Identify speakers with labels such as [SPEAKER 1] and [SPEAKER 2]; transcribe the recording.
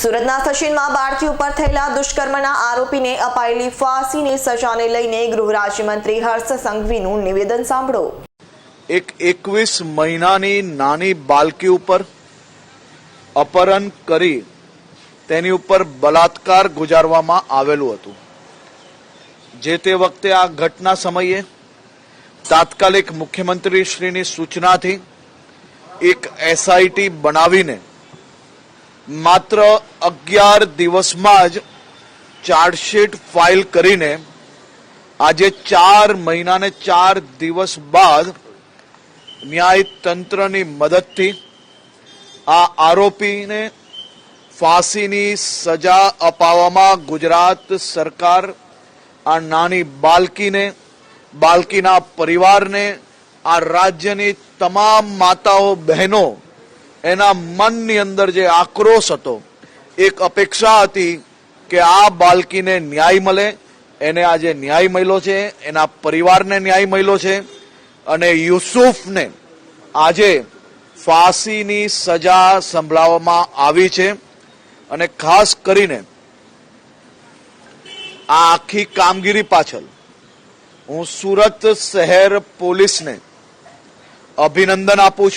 [SPEAKER 1] સુરતના સચિનમાં બાળકી ઉપર થયેલા દુષ્કર્મના આરોપીને અપાયેલી ફાંસીની સજાને લઈને ગૃહ રાજ્યમંત્રી હર્ષ સંઘવીનું નિવેદન સાંભળો.
[SPEAKER 2] એક એકવીસ મહિનાની નાની બાળકી ઉપર અપહરણ કરી તેની ઉપર બલાત્કાર ગુજારવામાં આવેલું હતું. જે તે વખતે આ ઘટના સમયે તાત્કાલિક મુખ્યમંત્રી શ્રીની સૂચનાથી એક એસઆઈટી બનાવીને માત્ર અગિયાર દિવસમાં જ ચાર્જશીટ ફાઇલ કરીને આજે ચાર મહિનાને ચાર દિવસ બાદ ન્યાયતંત્રની મદદથી આ આરોપીને ફાંસીની સજા અપાવવામાં ગુજરાત સરકાર આ નાની બાલકીને બાલકીના પરિવારને, આ રાજ્યની તમામ માતાઓ બહેનો એના મનની અંદર જે આક્રોશ હતો, એક અપેક્ષા હતી કે આ બાળકીને ન્યાય મળે, એને આજે ન્યાય મળ્યો છે, એના પરિવારને ન્યાય મળ્યો છે, અને યુસુફને આજે ફાંસીની સજા સંભળાવવામાં આવી છે, અને ખાસ કરીને આ આખી કામગીરી પાછળ હું સુરત શહેર પોલીસને અભિનંદન આપું છું.